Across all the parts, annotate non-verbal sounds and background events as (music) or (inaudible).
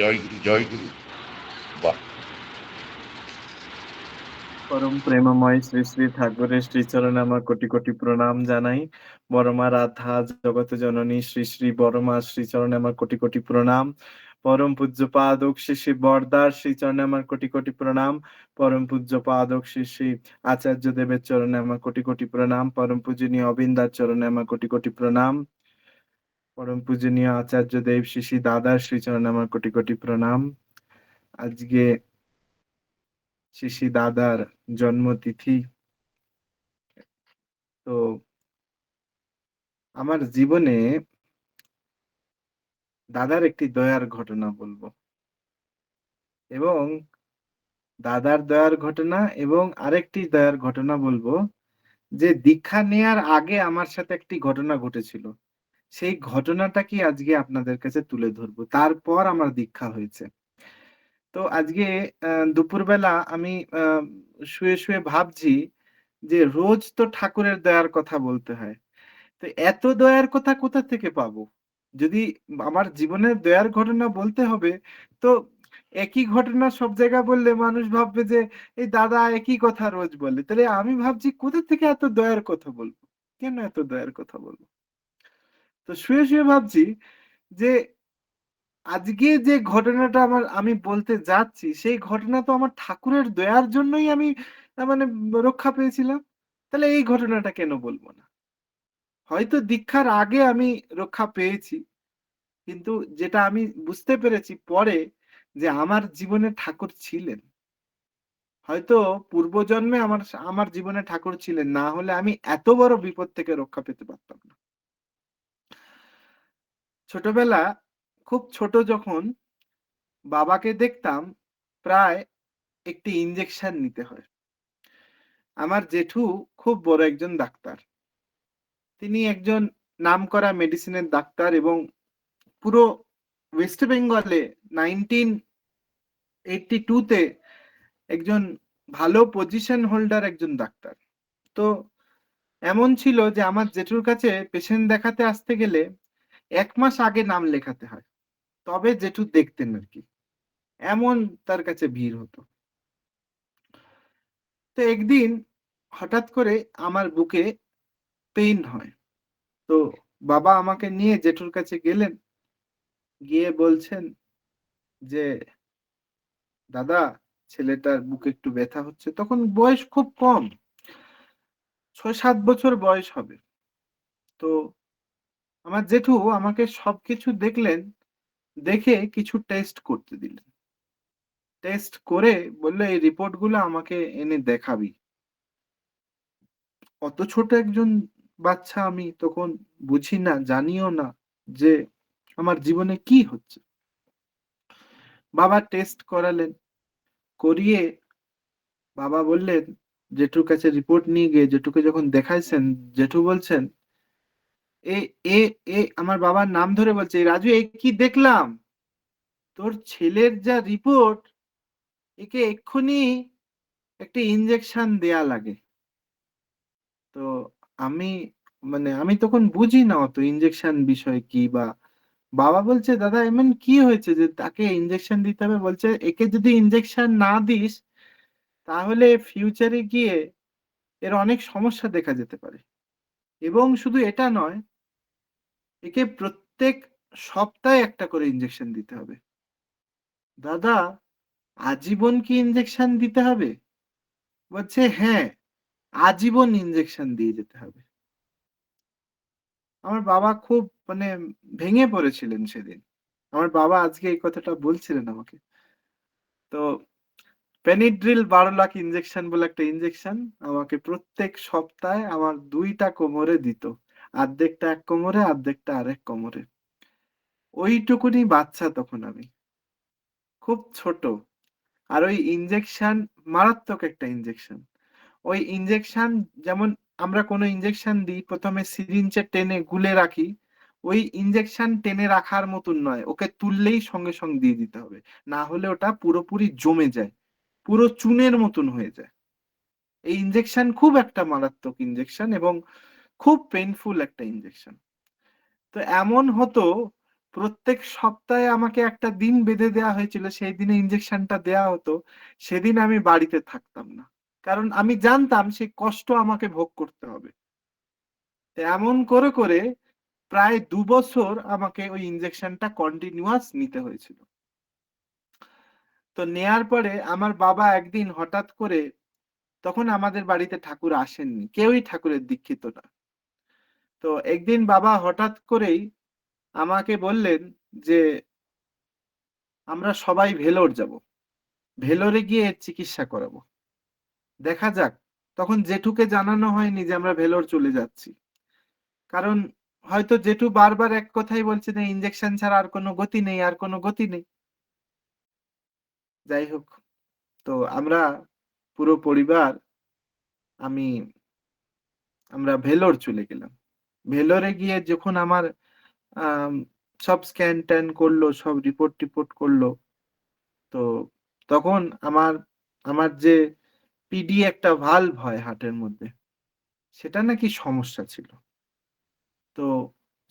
জয় গুরু জয় গুরু। পরম প্রেমময় শ্রী শ্রী ঠাকুরের শ্রীচরণে আমার কোটি কোটি প্রণাম জানাই। বড়মা রাধা জগত জননী শ্রী শ্রী বড়মা শ্রীচরণে আমার কোটি কোটি প্রণাম। পরম পূজ্য পাদক শ্রী শ্রী বরদার শ্রীচরণে আমার কোটি কোটি প্রণাম। পরম পূজ্য পাদক শ্রী শ্রী আচার্য দেবের চরণে আমার কোটি কোটি প্রণাম। পরম পূজনীয় অবিন্দার চরণে আমার কোটি কোটি প্রণাম। পরম পূজনীয় আচার্য দেব শ্রী দাদার শ্রীচরণে আমার কোটি কোটি প্রণাম। আজকে শ্রী দাদার জন্মতিথি। তো আমার জীবনে দাদার একটি দয়ার ঘটনা বলব। এবং দাদার দয়ার ঘটনা এবং আরেকটি দয়ার ঘটনা বলব যে দীক্ষা নেয়ার আগে আমার সাথে একটি ঘটনা ঘটেছিল। সেই ঘটনাটা কি আজকে আপনাদের কাছে তুলে ধরবো। তারপর আমার দীক্ষা হয়েছে। তো আজকে দুপুরবেলা আমি শুয়ে শুয়ে ভাবছি যে রোজ তো ঠাকুরের দয়ার কথা বলতে হয়। তো এত দয়ার কথা কোথা থেকে পাবো? যদি আমার জীবনের দয়ার ঘটনা বলতে হবে, তো একই ঘটনা সব জায়গা বললে মানুষ ভাববে যে, এই দাদা একই কথা রোজ বলে। তাহলে আমি ভাবছি কোথা থেকে এত দয়ার কথা বলব? কেন এত দয়ার কথা বলব? তো শুয়ে শুয়ে ভাবছি যে আজকে যে ঘটনাটা আমার, আমি বলতে যাচ্ছি, সেই ঘটনা তো আমার ঠাকুরের দয়ার জন্যই আমি মানে রক্ষা পেয়েছিলাম। তাহলে এই ঘটনাটা কেন বলব না? হয়তো দীক্ষার আগে আমি রক্ষা পেয়েছি, কিন্তু যেটা আমি বুঝতে পেরেছি পরে যে আমার জীবনে ঠাকুর ছিলেন। হয়তো পূর্বজন্মে আমার আমার জীবনে ঠাকুর ছিলেন, না হলে আমি এত বড় বিপদ থেকে রক্ষা পেতে পারতাম না। ছোটবেলা খুব ছোট যখন বাবাকে দেখতাম, প্রায় একটি ইঞ্জেকশন নিতে হয়। আমার জেঠু খুব বড় একজন ডাক্তার। তিনি একজন নামকরা মেডিসিনের ডাক্তার এবং পুরো ওয়েস্ট বেঙ্গলে নাইনটিন এইটটি টুতে একজন ভালো পজিশন হোল্ডার একজন ডাক্তার। তো এমন ছিল যে, আমার জেঠুর কাছে পেশেন্ট দেখাতে আসতে গেলে এক মাস আগে নাম লেখাতে হয়। তবে জেঠু দেখতেন আর কি। এমন তার কাছে ভিড় হতো। তো একদিন হঠাৎ করে আমার বুকে পেইন হয়। তো বাবা আমাকে নিয়ে জেঠুর কাছে গেলেন। গিয়ে বলছেন যে, দাদা, ছেলেটার বুকে একটু ব্যথা হচ্ছে। তখন বয়স খুব কম। ছয় সাত বছর বয়স হবে। তো আমার জেঠু আমাকে সবকিছু দেখলেন, দেখে কিছু টেস্ট করতে দিলেন। টেস্ট করে বলল, এই রিপোর্টগুলো আমাকে এনে দেখাবি। অত ছোট একজন বাচ্চা আমি তখন বুঝি না, জানিও না যে আমার জীবনে কি হচ্ছে। বাবা টেস্ট করালেন, করিয়ে বাবা বললেন, জেঠুর কাছে রিপোর্ট নিয়ে গিয়ে জেঠুকে যখন দেখাইছেন, জেঠু বলছেন এ এ এ, আমার বাবার নাম ধরে বলছে, রাজু, এ কি দেখলাম? তোর ছেলের যা রিপোর্ট, একে এক্ষুনি একটা ইঞ্জেকশন দেয়া লাগে। তো আমি মানে আমি তখন বুঝি না অত ইঞ্জেকশন বিষয় কি বা, বাবা বলছে, দাদা, এমন কি হয়েছে যে তাকে ইঞ্জেকশন দিতে হবে? বলছে, একে যদি ইঞ্জেকশন না দিস, তাহলে ফিউচারে গিয়ে এর অনেক সমস্যা দেখা যেতে পারে। এবং শুধু এটা নয় একে প্রত্যেক সপ্তাহে একটা করে ইঞ্জেকশন দিতে হবে। দাদা, আজীবন কি ইঞ্জেকশন দিতে হবে? বলছে হ্যাঁ আজীবন ইঞ্জেকশন দিয়ে যেতে হবে। আমার বাবা খুব মানে ভেঙে পড়েছিলেন সেদিন। আমার বাবা আজকে এই কথাটা বলছিলেন আমাকে। তো পেনিড্রিল বারো লাখ ইঞ্জেকশন বলে একটা ইঞ্জেকশন আমাকে প্রত্যেক সপ্তাহে আমার দুইটা কোমরে দিত। অর্ধেকটা এক কোমরে অর্ধেকটা আরেক কোমরে। ওইটুকুনি বাচ্চা তখন আমি। খুব ছোট। আর ওই ইঞ্জেকশন মারাত্মক একটা ইঞ্জেকশন ওই ইঞ্জেকশন যেমন আমরা কোনো ইঞ্জেকশন দিই, প্রথমে সিরিঞ্জে টেনে গুলে রাখি। ওই ইঞ্জেকশন টেনে রাখার মতন নয়। ওকে তুললেই সঙ্গে সঙ্গে দিয়ে দিতে হবে। না হলে ওটা পুরোপুরি জমে যায়। পুরো চুনের মতন হয়ে যায়। এই ইঞ্জেকশন খুব একটা মারাত্মক ইঞ্জেকশন এবং খুব পেইনফুল একটা ইঞ্জেকশন তো এমন হতো, প্রত্যেক সপ্তাহে আমাকে একটা দিন বেঁধে দেওয়া হয়েছিল, সেই দিনে ইঞ্জেকশনটা দেওয়া হতো, সেদিন আমি বাড়িতে থাকতাম না। কারণ আমি জানতাম সেই কষ্ট আমাকে ভোগ করতে হবে। এমন করে করে প্রায় দু বছর আমাকে ওই ইঞ্জেকশনটা কন্টিনিউয়াস নিতে হয়েছিল। তো নেয়ার পরে আমার বাবা একদিন হঠাৎ করে, তখন আমাদের বাড়িতে ঠাকুর আসেননি, কেউই ঠাকুরের দীক্ষিত না। তো একদিন বাবা হঠাৎ করেই আমাকে বললেন যে, আমরা সবাই ভেলোর যাব। ভেলোরে গিয়ে চিকিৎসা করাবো। দেখা যাক, তখন জেঠুকে জানানো হয়নি যে আমরা ভেলোর চলে যাচ্ছি। কারণ হয়তো জেঠু বারবার এক কথাই বলছে যে ইঞ্জেকশন ছাড়া আর কোনো গতি নেই, আর কোনো গতি নেই। যাই হোক, তো আমরা পুরো পরিবার, আমি, আমরা ভেলোর চলে গেলাম। ভেলোরে গিয়ে যখন আমার আম, সব স্ক্যান ট্যান করল সব রিপোর্ট টিপোর্ট করল তো তখন আমার আমার যে পিডি একটা ভালভ হয় হার্টের মধ্যে সেটা নাকি সমস্যা ছিল। তো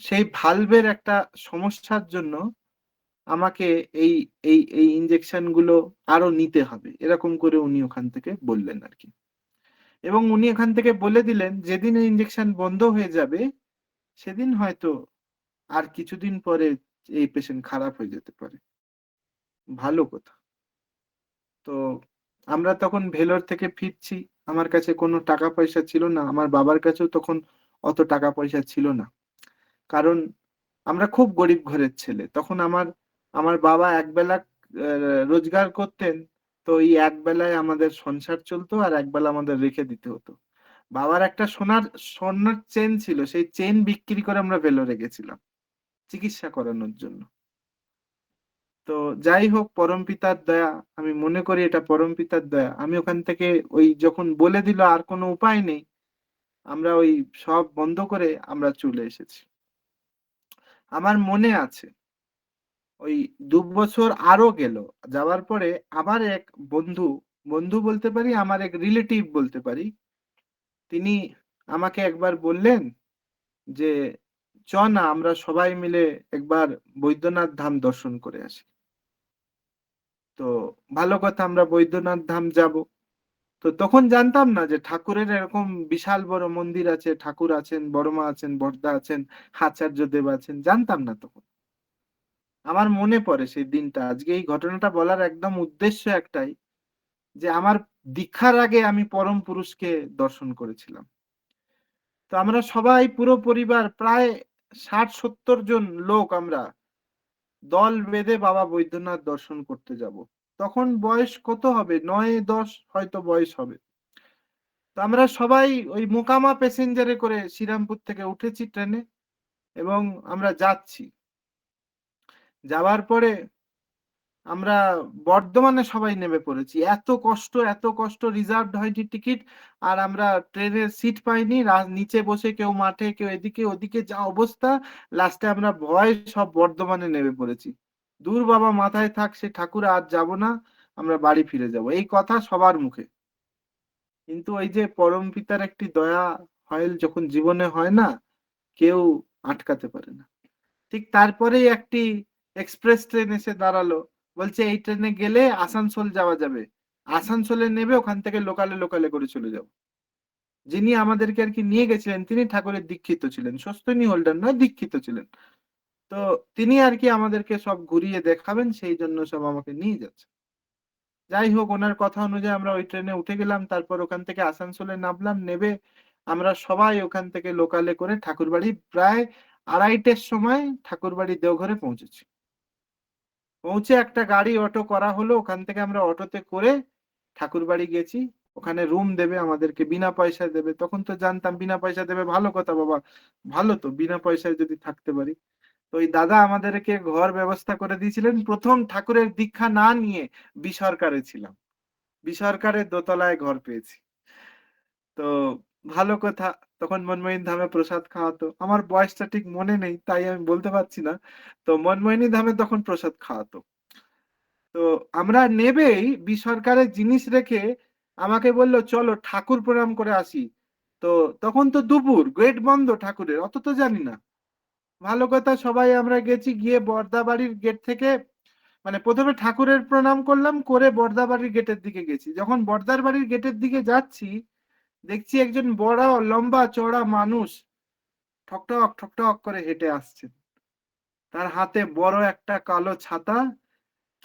সেই ভালভের একটা সমস্যার জন্য আমাকে এই এই এই ইনজেকশনগুলো আরও নিতে হবে এরকম করে উনি ওখান থেকে বললেন আর কি। এবং উনি এখান থেকে বলে দিলেন, যেদিন এই ইনজেকশন বন্ধ হয়ে যাবে, সেদিন হয়তো আর কিছুদিন পরে এই পেশেন্ট খারাপ হয়ে যেতে পারে। ভালো কথা। তো আমরা তখন ভেলোর থেকে ফিরছি। আমার কাছে কোনো টাকা পয়সা ছিল না। আমার বাবার কাছেও তখন অত টাকা পয়সা ছিল না। কারণ আমরা খুব গরিব ঘরের ছেলে। তখন আমার আমার বাবা একবেলা রোজগার করতেন। তো এই এক বেলায় আমাদের সংসার চলতো আর এক বেলা আমাদের রেখে দিতে হতো। বাবার একটা সোনার, স্বর্ণের চেন ছিল, সেই চেন বিক্রি করে আমরা ভেলোরে গেছিলাম, চিকিৎসা করানোর জন্য। তো যাই হোক, পরম পিতার দয়া, আমি মনে করি এটা পরম পিতার দয়া। আমি ওখান থেকে ওই যখন বলে দিল আর কোনো উপায় নেই, আমরা ওই সব বন্ধ করে আমরা চলে এসেছি। আমার মনে আছে ওই দু বছর আরও গেল। যাওয়ার পরে আবার এক বন্ধু বন্ধু বলতে পারি, আমার এক রিলেটিভ বলতে পারি, তিনি আমাকে একবার বললেন যে, চ না, আমরা সবাই মিলে একবার বৈদ্যনাথ ধাম দর্শন করে আসি। তো ভালো কথা, আমরা বৈদ্যনাথ ধাম যাব। তো তখন জানতাম না যে ঠাকুরের এরকম বিশাল বড় মন্দির আছে, ঠাকুর আছেন, বড়মা আছেন, বর্দা আছেন আচার্য দেব আছেন, জানতাম না তখন। আমার মনে পড়ে সেই দিনটা। আজকে এই ঘটনাটা বলার একদম উদ্দেশ্য একটাই, যে আমার দীক্ষার আগে আমি পরম পুরুষকে দর্শন করেছিলাম। তো আমরা সবাই পুরো পরিবার, প্রায় ষাট, সত্তর জন লোক আমরা দল বেঁধে বাবা বৈদ্যনাথ দর্শন করতে যাব। তখন বয়স কত হবে? নয়, দশ, হয়তো বয়স হবে। তো আমরা সবাই ওই মোকামা প্যাসেঞ্জারে করে শ্রীরামপুর থেকে উঠেছি ট্রেনে এবং আমরা যাচ্ছি। যাওয়ার পরে আমরা বর্ধমানে সবাই নেমে পড়েছি। এত কষ্ট এত কষ্ট রিজার্ভড হয়নি টিকিট আর আমরা ট্রেনের সিট পাইনি। নিচে বসে কেউ মাঠে, কেউ এদিকে, ওদিকে যা অবস্থা লাস্টে আমরা ভয় সব বর্ধমানে নেমে পড়েছি। দূর বাবা মাথায় থাক, সে ঠাকুর আর যাব না, আমরা বাড়ি ফিরে যাব। এই কথা সবার মুখে। কিন্তু ওই যে পরম পিতার একটি দয়া হয়, যখন জীবনে হয় না, কেউ আটকাতে পারে না। ঠিক তারপরেই একটি এক্সপ্রেস ট্রেন এসে দাঁড়াল। বলছে, এই ট্রেনে গেলে আসানসোল যাওয়া যাবে। আসানসোলে নেবে, ওখান থেকে লোকালে লোকালে করে চলে যাও যিনি আমাদেরকে আর কি নিয়ে গেছিলেন, তিনি ঠাকুরের দীক্ষিত ছিলেন। সস্তনী হোল্ডার নয়, দীক্ষিত ছিলেন। তো তিনি আর কি আমাদেরকে সব ঘুরিয়ে দেখাবেন, সেই জন্য সব আমাকে নিয়ে যাচ্ছে। যাই হোক, ওনার কথা অনুযায়ী আমরা ওই ট্রেনে উঠে গেলাম। তারপর ওখান থেকে আসানসোলে নামলাম, নেবে আমরা সবাই ওখান থেকে লোকালে করে ঠাকুরবাড়ি প্রায় আড়াইটের সময় ঠাকুরবাড়ি দেওঘরে পৌঁছেছি। পৌঁছে একটা গাড়ি অটো করা হলো, ওখান থেকে আমরা অটোতে করে ঠাকুরবাড়ি গেছি। ওখানে রুম দেবে আমাদেরকে, বিনা পয়সায় দেবে। তখন তো জানতাম বিনা পয়সা দেবে ভালো কথা বাবা, ভালো তো, বিনা পয়সায় যদি থাকতে পারি। তো ওই দাদা আমাদেরকে ঘর ব্যবস্থা করে দিয়েছিলেন। প্রথম ঠাকুরের দীক্ষা না নিয়ে বিসরকারে ছিলাম। বিসরকারের দোতলায় ঘর পেয়েছি। তো ভালো কথা। তখন মনমোহিনী ধামে প্রসাদ খাওয়াতো। আমার বয়সটা ঠিক মনে নেই, তাই আমি বলতে পারছি না। তো মনমোহিনী ধামে তখন প্রসাদ খাওয়াতো। তো আমরা নেবেই বিসরকারের জিনিস রেখে আমাকে বলল, চলো ঠাকুর প্রণাম করে আসি। তো তখন তো দুপুর, গেট বন্ধ ঠাকুরের, অত তো জানি না। ভালো কথা, সবাই আমরা গেছি, গিয়ে বর্দা বাড়ির গেট থেকে মানে প্রথমে ঠাকুরের প্রণাম করলাম, করে বর্দা বাড়ির গেটের দিকে গেছি। যখন বর্দার বাড়ির গেটের দিকে যাচ্ছি দেখছি একজন বড়, লম্বা চড়া মানুষ ঠকঠক ঠকঠক করে হেঁটে আসছেন তার হাতে বড় একটা কালো ছাতা।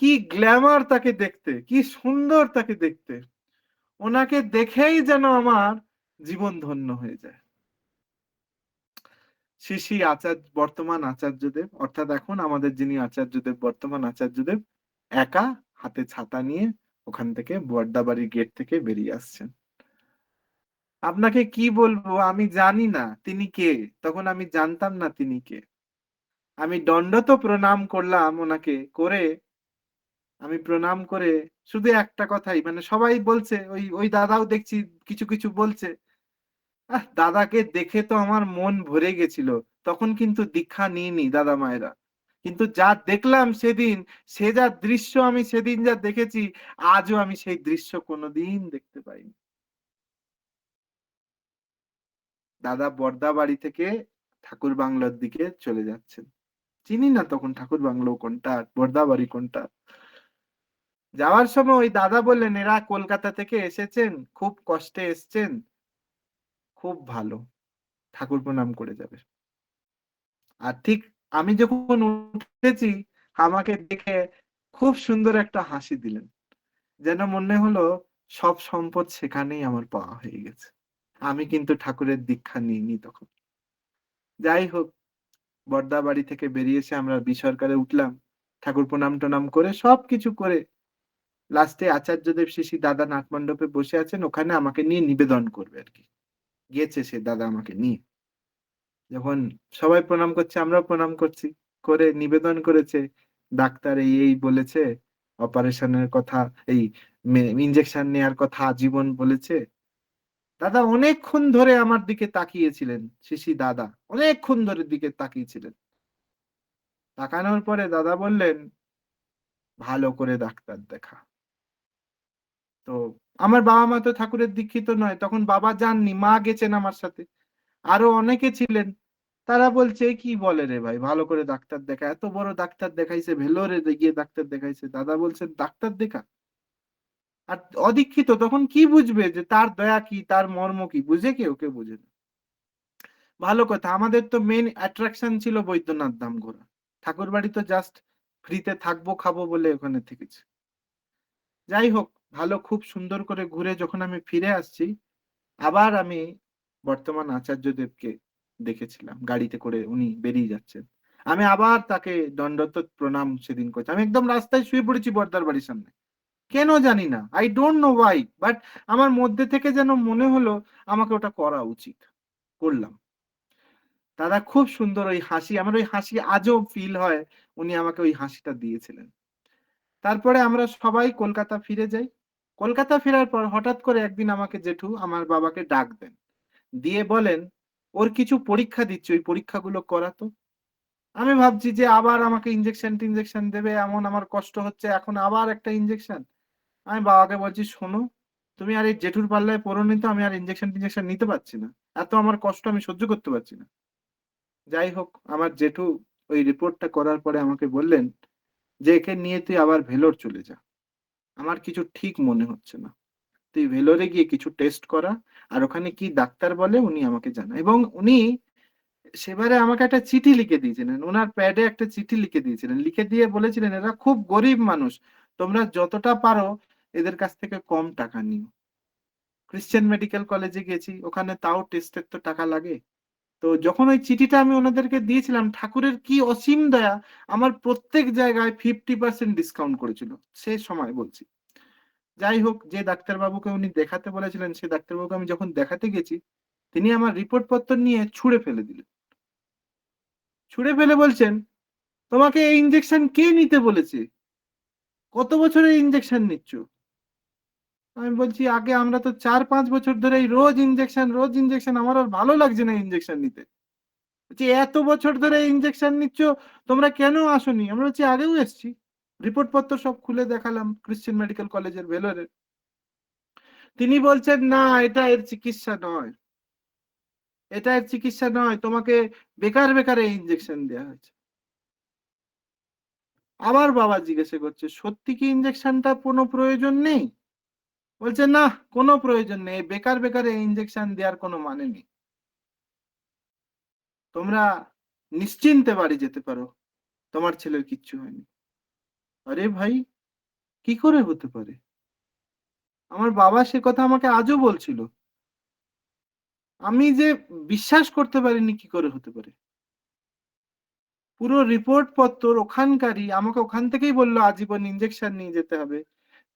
কি গ্ল্যামার তাকে দেখতে, কি সুন্দর তাকে দেখতে। ওনাকে দেখেই যেন আমার জীবন ধন্য হয়ে যায়। শ্রী আচার্য, বর্তমান আচার্যদেব অর্থাৎ এখন আমাদের যিনি আচার্যদেব বর্তমান আচার্যদেব একা হাতে ছাতা নিয়ে ওখান থেকে বর্দাবাড়ির গেট থেকে বেরিয়ে আসছেন। আপনাকে কি বলব? আমি জানি না তিনি কে। তখন আমি জানতাম না তিনি কে। আমি দণ্ডত প্রণাম করলাম ওনাকে করে, আমি প্রণাম করে শুধু একটা কথাই মানে সবাই বলছে, ওই ওই দাদাও দেখছি কিছু কিছু বলছে। আহ, দাদাকে দেখে তো আমার মন ভরে গেছিল। তখন কিন্তু দীক্ষা নিইনি দাদা মায়েরা। কিন্তু যা দেখলাম সেদিন, সে যা দৃশ্য আমি সেদিন যা দেখেছি, আজও আমি সেই দৃশ্য কোনোদিন দেখতে পাইনি। দাদা বর্দা বাড়ি থেকে ঠাকুর বাংলার দিকে চলে যাচ্ছেন। চিনি না তখন ঠাকুর বাংলো কোনটা, বর্দা বাড়ি কোনটা? যাওয়ার সময় ওই দাদা বললেন, এরা কলকাতা থেকে এসেছেন, খুব কষ্টে এসছেন, খুব ভালো, ঠাকুর প্রণাম করে যাবে। আর ঠিক আমি যখন উঠেছি, আমাকে দেখে খুব সুন্দর একটা হাসি দিলেন, যেন মনে হলো সব সম্পদ সেখানেই আমার পাওয়া হয়ে গেছে। আমি কিন্তু ঠাকুরের দীক্ষা নিইনি তখন। যাই হোক, বর্দা বাড়ি থেকে বেরিয়ে এসে আমরা বিসরকারে উঠলাম, ঠাকুর প্রণাম টনাম করে সবকিছু করে লাস্টে আচার্যদেব শিশি দাদা নাট মণ্ডপে বসে আছেন, ওখানে আমাকে নিয়ে নিবেদন করবে আর কি। গিয়েছে সে দাদা আমাকে নিয়ে। যখন সবাই প্রণাম করছে, আমরাও প্রণাম করছি, করে নিবেদন করেছে, ডাক্তার এই এই বলেছে, অপারেশনের কথা, এই ইঞ্জেকশন নেয়ার কথা আজীবন বলেছে দাদা অনেকক্ষণ ধরে আমার দিকে তাকিয়েছিলেন, শিশি দাদা। অনেকক্ষণ ধরে দিকে তাকিয়েছিলেন। তাকানোর পরে দাদা বললেন, ভালো করে ডাক্তার দেখা। তো আমার বাবা মা তো ঠাকুরের দীক্ষিত নয়, তখন বাবা যাননি, মা গেছেন আমার সাথে। আরও অনেকে ছিলেন, তারা বলছে, কি বলে রে ভাই, ভালো করে ডাক্তার দেখা। এত বড় ডাক্তার দেখাইছে, ভেলোরে গিয়ে ডাক্তার দেখাইছে। দাদা বলছেন, ডাক্তার দেখা? আর অদীক্ষিত তখন কি বুঝবে যে তার দয়া কি, তার মর্ম কি? বুঝে কেউ? কেউ বুঝে না। ভালো কথা, আমাদের তো মেন অ্যাট্রাকশন ছিল বৈদ্যনাথ ধাম ঘোরা ঠাকুর বাড়ি তো জাস্ট ফ্রিতে থাকব, খাব বলে ওখানে থেকেছে। যাই হোক, ভালো খুব সুন্দর করে ঘুরে যখন আমি ফিরে আসছি, আবার আমি বর্তমান আচার্যদেবকে দেখেছিলাম, গাড়িতে করে উনি বেরিয়ে যাচ্ছেন। আমি আবার তাকে দণ্ডত প্রণাম সেদিন করছি। আমি একদম রাস্তায় শুয়ে পড়েছি বর্দার বাড়ির সামনে। কেন জানি না। I don't know why but আমার মধ্যে থেকে যেন মনে হলো আমাকে ওটা করা উচিত। করলাম। দাদা খুব সুন্দর ওই হাসি, আমার ওই হাসি আজও ফিল হয়, উনি আমাকে ওই হাসিটা দিয়েছিলেন। তারপরে আমরা সবাই কলকাতা ফিরে যাই। কলকাতা ফেরার পর হঠাৎ করে একদিন আমাকে জেঠু আমার বাবাকে ডাক দেন। দিয়ে বলেন, ওর কিছু পরীক্ষা দিচ্ছে, ওই পরীক্ষাগুলো করাতো আমি ভাবছি যে আবার আমাকে ইঞ্জেকশন টিনজেকশন দেবে, এমন আমার কষ্ট হচ্ছে, এখন আবার একটা ইঞ্জেকশন আমি বাবাকে বলছি, শোনো, তুমি আর এই জেঠুর পাল্লায় পড়ো নি তো আমি আর ইঞ্জেকশন টিনজেকশন নিতে পারছি না। এত আমার কষ্ট আমি সহ্য করতে পারছি না। যাই হোক, আমার জেঠু ওই রিপোর্টটা করার পরে আমাকে বললেন যে, একে নিয়ে তুই আবার ভেলোর চলে যা। আমার কিছু ঠিক মনে হচ্ছে না। তুই ভেলোরে গিয়ে কিছু টেস্ট করা আর ওখানে কি ডাক্তার বলে উনি আমাকে জানা এবং উনি সেবারে আমাকে একটা চিঠি লিখে দিয়েছিলেন। ওনার প্যাডে একটা চিঠি লিখে দিয়েছিলেন। লিখে দিয়ে বলেছিলেন, এরা খুব গরিব মানুষ। তোমরা যতটা পারো এদের কাছ থেকে কম টাকা নিও। ক্রিশ্চিয়ান মেডিকেল কলেজে গেছি, ওখানে তাও টেস্টের তো টাকা লাগে। তো যখন ওই চিঠিটা আমি ওনাদেরকে দিয়েছিলাম, ঠাকুরের কি অসীম দয়া, আমার প্রত্যেক জায়গায় ফিফটি পার্সেন্ট ডিসকাউন্ট করেছিল। সে সময় বলছি। যাই হোক, যে ডাক্তারবাবুকে উনি দেখাতে বলেছিলেন, সে ডাক্তারবাবুকে আমি যখন দেখাতে গেছি, তিনি আমার রিপোর্ট পত্র নিয়ে ছুঁড়ে ফেলে দিলেন। ছুঁড়ে ফেলে বলছেন, তোমাকে এই ইঞ্জেকশন কে নিতে বলেছে? কত বছরের ইঞ্জেকশন নিচ্ছ? আমি বলছি, আগে আমরা তো চার পাঁচ বছর ধরে রোজ ইঞ্জেকশন রোজ ইঞ্জেকশন আমার আর ভালো লাগছে না ইঞ্জেকশন নিতে। বলছি, এত বছর ধরে ইঞ্জেকশন নিচ্ছ, তোমরা কেন আসনি? আমরা হচ্ছে আগেও এসছি। রিপোর্ট পত্র সব খুলে দেখালাম ক্রিশ্চিয়ান মেডিকেল কলেজের ভেলোরের তিনি বলছেন, না, এটা এর চিকিৎসা নয়। এটা এর চিকিৎসা নয়। তোমাকে বেকার বেকার এই ইঞ্জেকশন দেওয়া হয়েছে। আবার বাবা জিজ্ঞাসা করছে, সত্যি কি ইঞ্জেকশনটা কোনো প্রয়োজন নেই? বলছে, না, কোনো প্রয়োজন নেই, বেকার বেকার ইঞ্জেকশন দেওয়ার কোনো মানে নেই। তোমরা নিশ্চিন্তে বাড়ি যেতে পারো, তোমার ছেলের কিচ্ছু হয়নি। আরে ভাই, কি করে হতে পারে? আমার বাবা সে কথা আমাকে আজও বলছিল। আমি যে বিশ্বাস করতে পারিনি কি করে হতে পারে? পুরো রিপোর্ট পত্র ওখানকারই, আমাকে ওখান থেকেই বলল, আজীবন ইঞ্জেকশন নিয়ে যেতে হবে।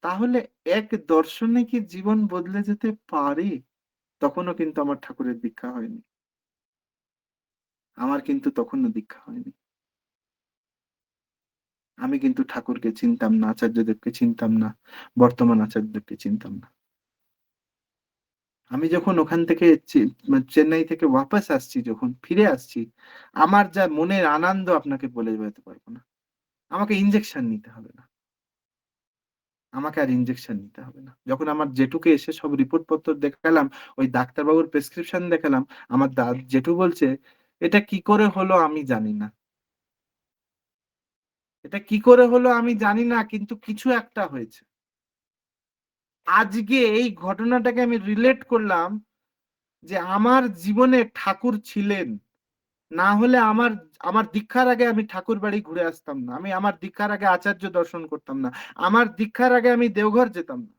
তাহলে এক দর্শনে কি জীবন বদলে যেতে পারে? তখনও কিন্তু আমার ঠাকুরের দীক্ষা হয়নি। আমার কিন্তু তখনও দীক্ষা হয়নি। আমি কিন্তু ঠাকুরকে চিনতাম না, আচার্যদেবকে চিনতাম না, বর্তমান আচার্যদেবকে চিনতাম না। আমি যখন ওখান থেকে মানে চেন্নাই থেকে ওয়াপাস আসছি, যখন ফিরে আসছি, আমার যা মনের আনন্দ আপনাকে বলে বোঝাতে পারব না। আমাকে ইঞ্জেকশন নিতে হবে না। আমাকে আর ইঞ্জেকশন নিতে হবে না। যখন আমার জেঠুকে এসে সব রিপোর্ট পত্র দেখালাম, ওই ডাক্তারবাবুর প্রেসক্রিপশন দেখালাম, আমার দা জেঠু বলছে, এটা কি করে হলো আমি জানি না। এটা কি করে হলো আমি জানি না, কিন্তু কিছু একটা হয়েছে। আজকে এই ঘটনাটাকে আমি রিলেট করলাম যে আমার জীবনে ঠাকুর ছিলেন। না হলে আমার আমার দীক্ষার আগে আমি ঠাকুর বাড়ি ঘুরে আসতাম না। আমি আমার দীক্ষার আগে আচার্য দর্শন করতাম না। আমার দীক্ষার আগে আমি দেওঘর যেতাম না।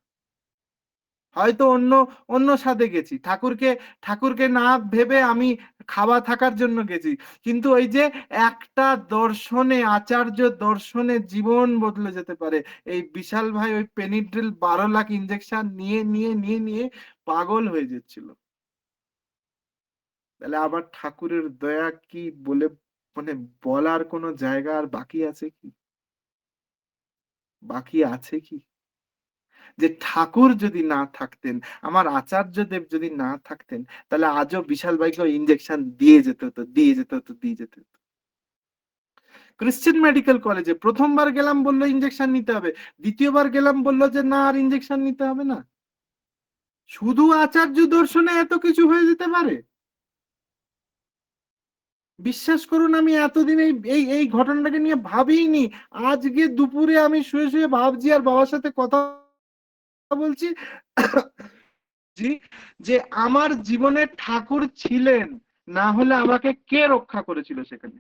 হয়তো অন্য অন্য স্বাদে গেছি। ঠাকুরকে ঠাকুরকে না ভেবে আমি খাওয়া থাকার জন্য গেছি। কিন্তু ওই যে একটা দর্শনে, আচার্য দর্শনে জীবন বদলে যেতে পারে, এই বিশাল ভাই ওই পেনিড্রিল বারো লাখ ইঞ্জেকশন নিয়ে নিয়ে নিয়ে নিয়ে পাগল হয়ে যাচ্ছিল। তাহলে আবার ঠাকুরের দয়া কি বলে মানে বলার কোনো জায়গা আর বাকি আছে কি? বাকি আছে কি? যে ঠাকুর যদি না থাকতেন, আমার আচার্য দেব যদি না থাকতেন, তাহলে আজও বিশাল ভাইকে ইঞ্জেকশন দিয়ে যেতে হতো, দিয়ে যেতে হতো, দিয়ে যেতে হতো। ক্রিশ্চিয়ান মেডিকেল কলেজে প্রথমবার গেলাম বলল ইঞ্জেকশন নিতে হবে, দ্বিতীয়বার গেলাম বলল যে না আর ইঞ্জেকশন নিতে হবে না। শুধু আচার্য দর্শনে এত কিছু হয়ে যেতে পারে? বিশ্বাস করুন, আমি এতদিন এই এই এই ঘটনাটাকে নিয়ে ভাবিনি আজকে দুপুরে আমি শুয়ে শুয়ে ভাবছি আর বাবার সাথে কথা বলছি (coughs) যে আমার জীবনে ঠাকুর ছিলেন, না হলে আমাকে কে রক্ষা করেছিল সেখানে?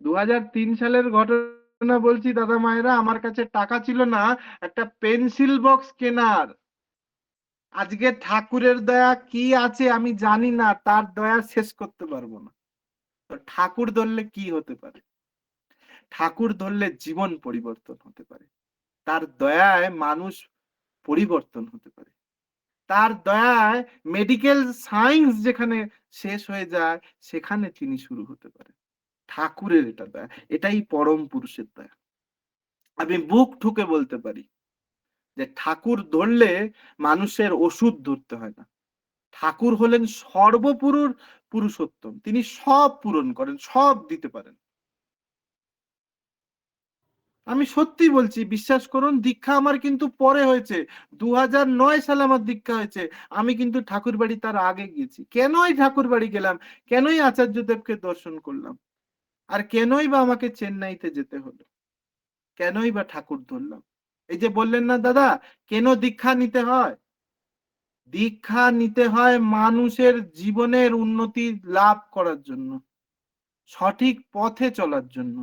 দু হাজার তিন সালের ঘটনা বলছি, দাদা মায়েরা, আমার কাছে টাকা ছিল না, একটা পেন্সিল বক্স কেনার। আজকে ঠাকুরের দয়া কি আছে আমি জানি না, তার দয়া শেষ করতে পারব না। তো ঠাকুর ধরলে কি হতে পারে? ঠাকুর ধরলে জীবন পরিবর্তন হতে পারে। তার দয়ায় মানুষ পরিবর্তন হতে পারে। তার দয়ায় মেডিকেল সায়েন্স যেখানে শেষ হয়ে যায়, সেখানে তিনি শুরু হতে পারে। ঠাকুরের এটা দয়া, এটাই পরম পুরুষের দয়া। আমি বুক ঠুকে বলতে পারি যে ঠাকুর ধরলে মানুষের ওষুধ ধরতে হয় না। ঠাকুর হলেন সর্বপুরুর পুরুষোত্তম। তিনি সব পূরণ করেন, সব দিতে পারেন। আমি সত্যি বলছি, বিশ্বাস করুন, দীক্ষা আমার কিন্তু পরে হয়েছে। দু নয় সালে আমার দীক্ষা হয়েছে। আমি কিন্তু ঠাকুর বাড়ি তার আগে গিয়েছি। কেনই ঠাকুর বাড়ি গেলাম? কেনই আচার্যদেবকে দর্শন করলাম? আর কেনই বা আমাকে চেন্নাইতে যেতে হলো? কেনই বা ঠাকুর ধরলাম? এই যে বললেন না দাদা, কেন দীক্ষা নিতে হয়? দীক্ষা নিতে হয় মানুষের জীবনের উন্নতি লাভ করার জন্য, সঠিক পথে চলার জন্য।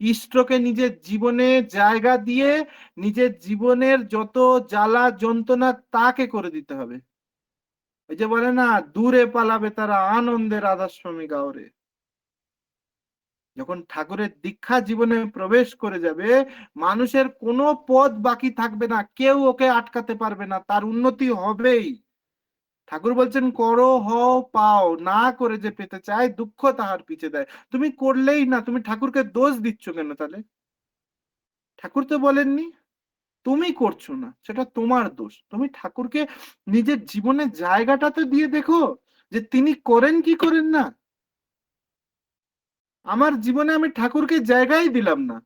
ইষ্টকে নিজের জীবনে জায়গা দিয়ে নিজের জীবনের যত জ্বালা যন্ত্রণা তাকে করে দিতে হবে। ওই যে বলে না, দূরে পালাবে তারা আনন্দের রাধাস্বামী গাওরে যখন ঠাকুরের দীক্ষা জীবনে প্রবেশ করে যাবে, মানুষের কোনো পথ বাকি থাকবে না, কেউ ওকে আটকাতে পারবে না, তার উন্নতি হবেই। ঠাকুর বলছেন, করো, হও, পাও, না করে যে পেতে চায়, দুঃখ তাহার পিছে দেয়। তুমি করলেই না, তুমি ঠাকুরকে দোষ দিচ্ছ কেন তাহলে? ঠাকুর তো বলেননি, তুমি করছ না, সেটা তোমার দোষ। তুমি ঠাকুরকে নিজের জীবনের জায়গাটা তো দিয়ে দেখো যে তিনি করেন কি করেন না। আমার জীবনে আমি ঠাকুরকে জায়গাই দিলাম না।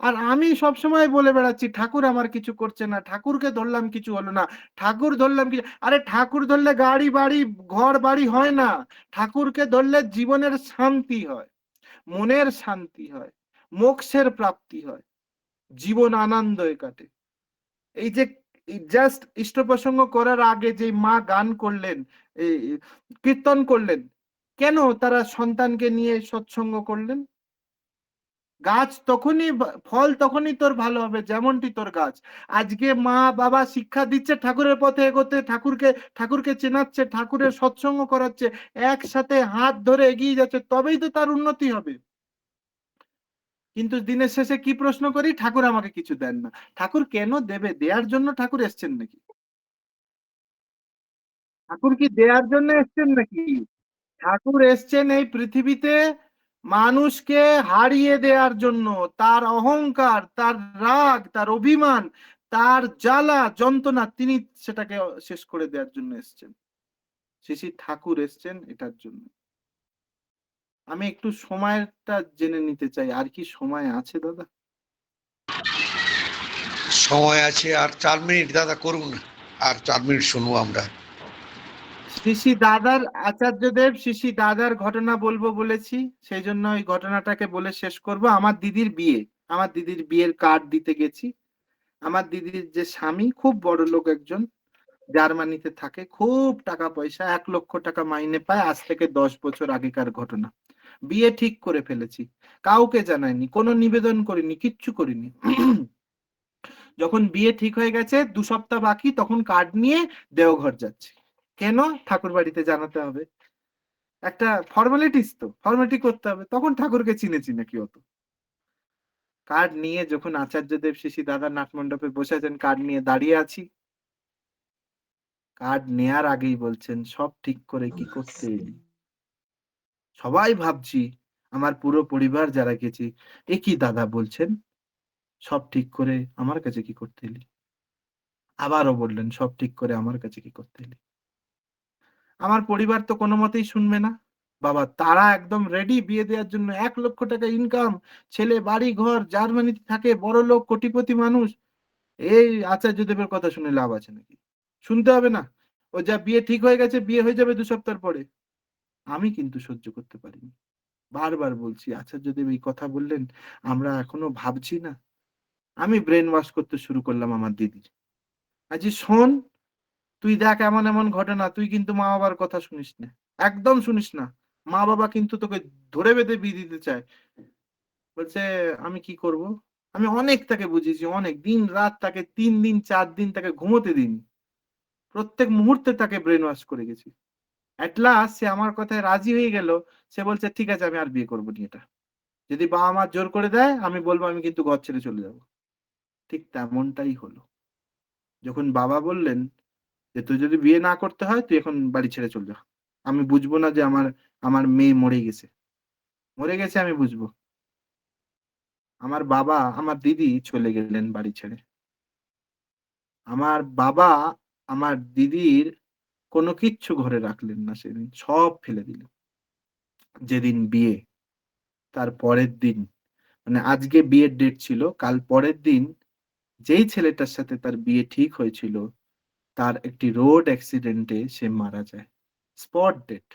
আর আমি সবসময় বলে বেড়াচ্ছি, ঠাকুর আমার কিছু করছে না, ঠাকুরকে ধরলাম কিছু হলো না, ঠাকুর ধরলাম কিছু আরে ঠাকুর ধরলে গাড়ি বাড়ি, ঘর বাড়ি হয় না, ঠাকুরকে ধরলে জীবনের শান্তি হয়, মনের শান্তি হয়, মোক্ষের প্রাপ্তি হয়, জীবন আনন্দে কাটে। এই যে জাস্ট ইষ্ট প্রসঙ্গ করার আগে যে মা গান করলেন কীর্তন করলেন কেন তারা সন্তানকে নিয়ে সৎসঙ্গ করলেন? গাছ তখনই ফল তখনই তোর ভালো হবে যেমনটি তোর গাছ। আজকে মা বাবা শিক্ষা দিচ্ছে, ঠাকুরের পথে এগোতে, ঠাকুরকে ঠাকুরকে চেনাচ্ছে, ঠাকুরের সৎসঙ্গ করাচ্ছে, একসাথে হাত ধরে এগিয়ে যাচ্ছে, তবেই তো তার উন্নতি হবে। কিন্তু দিনের শেষে কি প্রশ্ন করি? ঠাকুর আমাকে কিছু দেন না। ঠাকুর কেন দেবে? দেওয়ার জন্য ঠাকুর এসছেন নাকি? ঠাকুর কি দেওয়ার জন্য এসছেন নাকি? ঠাকুর এসছেন এই পৃথিবীতে মানুষকে হারিয়ে দেওয়ার জন্য। তার অহংকার, তার রাগ, তার অভিমান, তার জ্বালা, যন্ত্রণা, তিনি সেটাকে শেষ করে দেওয়ার জন্য এসছেন। শ্রী ঠাকুর এসছেন এটার জন্য। আমি একটু সময়টা জেনে নিতে চাই। আর কি সময় আছে, দাদা? সময় আছে আর চার মিনিট, দাদা, করুন। আর চার মিনিট শুনব আমরা। শিশি দাদার আচার্যদেব শিশি দাদার ঘটনা বলব বলেছি। সেই জন্য ওই ঘটনাটাকে বলে শেষ করব। আমার দিদির বিয়ে, আমার দিদির বিয়ের কার্ড দিতে গেছি। আমার দিদির যে স্বামী, খুব বড় লোক একজন, জার্মানিতে থাকে, খুব টাকা পয়সা, এক লক্ষ টাকা মাইনে পায়, আজ থেকে দশ বছর আগেকার ঘটনা। বিয়ে ঠিক করে ফেলেছি। কাউকে জানায়নি কোনো নিবেদন করিনি, কিচ্ছু করিনি। যখন বিয়ে ঠিক হয়ে গেছে, দু সপ্তাহ বাকি, তখন কার্ড নিয়ে দেওঘর যাচ্ছে। কেন ঠাকুর বাড়িতে জানাতে হবে? একটা ফর্মালিটিস তো ফর্মালিটি করতে হবে। তখন ঠাকুরকে চিনেছি নাকি অত কার্ড নিয়ে যখন আচার্যদেব শিশি দাদা নাটমণ্ডপে বসে আছেন কার্ড নিয়ে দাঁড়িয়ে আছি। কার্ড নেয়ার আগেই বলছেন, সব ঠিক করে কি করতে? সবাই ভাবছি, আমার পুরো পরিবার যারা গেছি, এ কি দাদা বলছেন? সব ঠিক করে আমার কাছে কি করতে এলি? আবারও বললেন, সব ঠিক করে আমার কাছে কি করতে এলি? আমার পরিবার তো কোনো মতেই শুনবে না। বাবা, তারা একদম রেডি বিয়ে দেওয়ার জন্য এক লক্ষ টাকা ইনকাম ছেলে, বাড়ি, ঘর, জার্মানিতে থাকে, বড় লোক, কোটিপতি মানুষ। এই আচার্যদেবের কথা শুনে লাভ আছে নাকি? শুনতে হবে না। ও যা বিয়ে ঠিক হয়ে গেছে, বিয়ে হয়ে যাবে দু সপ্তাহ পরে। আমি কিন্তু সহ্য করতে পারিনি। বারবার বলছি আচার্যদেব এই কথা বললেন, আমরা এখনও ভাবছি না। আমি ব্রেন ওয়াশ করতে শুরু করলাম আমার দিদির। আজি শোন তুই দেখ এমন এমন ঘটনা, তুই কিন্তু মা বাবার কথা শুনিস না। একদম শুনিস না। মা বাবা কিন্তু তোকে ধরে বেঁধে বিয়ে দিতে চায়। বলছে, আমি কি করব? আমি অনেক তাকে বুঝিয়েছি, অনেক। দিন রাত তাকে, তিন দিন, চার দিন তাকে ঘুমোতে দিন প্রত্যেক মুহূর্তে তাকে ব্রেন ওয়াশ করে গেছি। অ্যাট লাস্ট সে আমার কথায় রাজি হয়ে গেল। সে বলছে, ঠিক আছে, আমি আর বিয়ে করব নি এটা। যদি বাবা মা জোর করে দেয়, আমি বলব, আমি কিন্তু ঘর ছেড়ে চলে যাব। ঠিক তেমনটাই হলো। যখন বাবা বললেন যে তুই যদি বিয়ে না করতে হয়, তুই এখন বাড়ি ছেড়ে চলে যা। আমি বুঝব না যে আমার আমার মেয়ে মরে গেছে। মরে গেছে আমি বুঝব। আমার বাবা, আমার দিদি চলে গেলেন বাড়ি ছেড়ে। আমার বাবা, আমার দিদির কোনো কিচ্ছু ঘরে রাখলেন না সেদিন, সব ফেলে দিলেন। যেদিন বিয়ে, তার পরের দিন মানে আজকে বিয়ের ডেট ছিল, কাল পরের দিন যেই ছেলেটার সাথে তার বিয়ে ঠিক হয়েছিল তার একটি রোড অ্যাক্সিডেন্টে সে মারা যায়। স্পট ডেট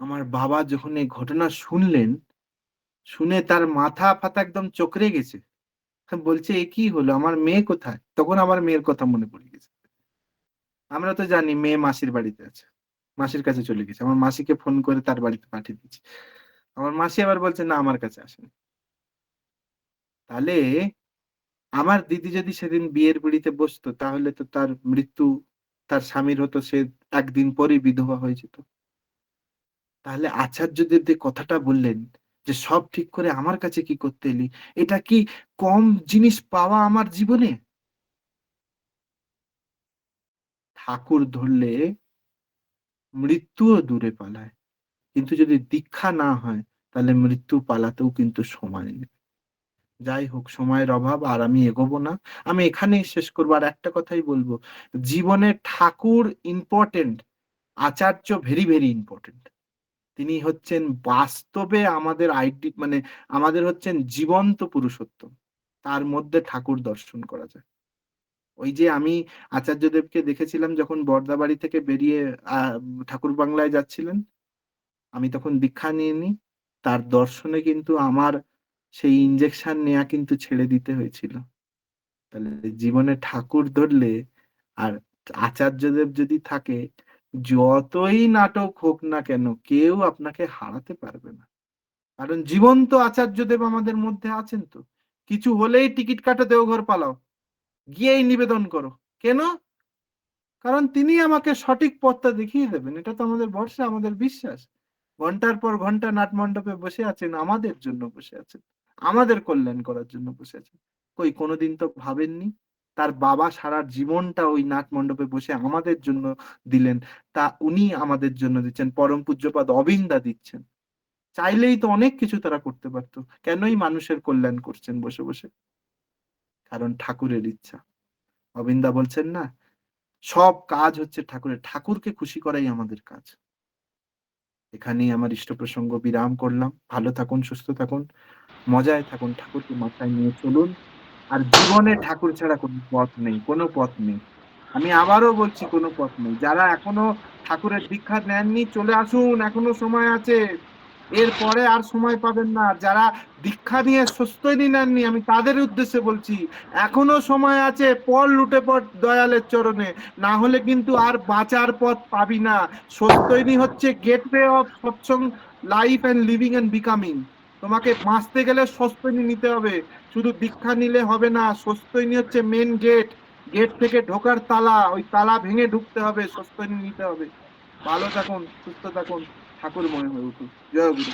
আমার বাবা যখন এই ঘটনা শুনলেন, শুনে তার মাথা ফাতা একদম চকরে গেছে। বলছে, এ কি হলো? আমার মেয়ে কোথায়? তখন আমার মেয়ের কথা মনে পড়ে গেছে। আমরা তো জানি মেয়ে মাসির বাড়িতে আছে। মাসির কাছে চলে গেছে। আমার মাসিকে ফোন করে তার বাড়িতে পাঠিয়ে দিচ্ছি আমার মাসি আবার বলছে, না, আমার কাছে আসেনি। তাহলে আমার দিদি যদি সেদিন বিয়ের পিড়িতে বসতো, তাহলে তো তার মৃত্যু, তার স্বামীর হতো, সে একদিন পরে বিধবা হয়ে যেত। তাহলে আচার্যদেব যে কথাটা বললেন, যে সব ঠিক করে আমার কাছে কি করতে এলি? এটা কি কম জিনিস পাওয়া আমার জীবনে? ঠাকুর ধরলে মৃত্যুও দূরে পালায়। কিন্তু যদি দীক্ষা না হয়, তাহলে মৃত্যু পালাতেও কিন্তু সময় নেই। যাই হোক, সময়ের অভাব আর আমি এগোবো না। আমি এখানেই শেষ করব। আর একটা কথাই বলব, জীবনে ঠাকুর ইম্পর্টেন্ট আচার্য ভেরি ভেরি ইম্পর্টেন্ট তিনি হচ্ছেন বাস্তবে আমাদের আইডি মানে আমাদের হচ্ছেন জীবন্ত পুরুষোত্তম। তার মধ্যে ঠাকুর দর্শন করা যায়। ওই যে আমি আচার্যদেবকে দেখেছিলাম যখন বর্দাবাড়ি থেকে বেরিয়ে ঠাকুর বাংলায় যাচ্ছিলেন। আমি তখন দীক্ষা নিয়ে নি তার দর্শনে কিন্তু আমার সেই ইঞ্জেকশন নেওয়া কিন্তু ছেড়ে দিতে হয়েছিল। তাহলে জীবনে ঠাকুর ধরলে আর আচার্যদেব যদি থাকে, যতই নাটক হোক না কেন, কেউ আপনাকে হারাতে পারবে না। কারণ জীবন্ত আচার্যদেব আমাদের মধ্যে আছেন তো। কিছু হলেই টিকিট কাটো দেওঘর পালাও। গিয়েই নিবেদন করো। কেন? কারণ তিনি আমাকে সঠিক পথটা দেখিয়ে দেবেন। এটা তো আমাদের ভরসা, আমাদের বিশ্বাস। ঘণ্টার পর ঘণ্টা নাট মণ্ডপে বসে আছেন, আমাদের জন্য বসে আছেন। আমাদের কল্যাণ করার জন্য বসে আছেন কই, কোনোদিন তো ভাবেননি? তার বাবা সারা জীবনটা ওই নাট মণ্ডপে বসে আমাদের জন্য দিলেন। তা উনি আমাদের জন্য দিচ্ছেন, পরম পূজ্যপাদ অবিন্দা দিচ্ছেন। চাইলেই তো অনেক কিছু তারা করতে পারতো। কেনই মানুষের কল্যাণ করছেন বসে বসে? কারণ ঠাকুরের ইচ্ছা। অবিন্দা বলছেন না, সব কাজ হচ্ছে ঠাকুরের। ঠাকুরকে খুশি করাই আমাদের কাজ। এখানেই আমার ইষ্ট প্রসঙ্গ বিরাম করলাম। ভালো থাকুন, সুস্থ থাকুন। মজায় থাকুন, ঠাকুরকে মাথায় নিয়ে চলুন। আর জীবনে ঠাকুর ছাড়া কোনো পথ নেই, কোনো পথ নেই। আমি আবারও বলছি, কোনো পথ নেই। যারা এখনও ঠাকুরের দীক্ষা নেননি, চলে আসুন, এখনও সময় আছে। এরপরে আর সময় পাবেন না। যারা দীক্ষা নিয়ে সুস্থই নেননি, আমি তাদের উদ্দেশ্যে বলছি, এখনও সময় আছে, পর লুটে পর দয়ালের চরণে। না হলে কিন্তু আর বাঁচার পথ পাবি না। সত্যইনি হচ্ছে gateway of Satsang life and living and becoming তোমাকে বাঁচতে গেলে সস্তনী নিতে হবে। শুধু দীক্ষা নিলে হবে না সস্তনী হচ্ছে মেন গেট গেট থেকে ঢোকার তালা, ওই তালা ভেঙে ঢুকতে হবে সস্তনী নিতে হবে। ভালো থাকুন, সুস্থ থাকুন ঠাকুর মনে হয়ে উঠুন। জয় গুরু।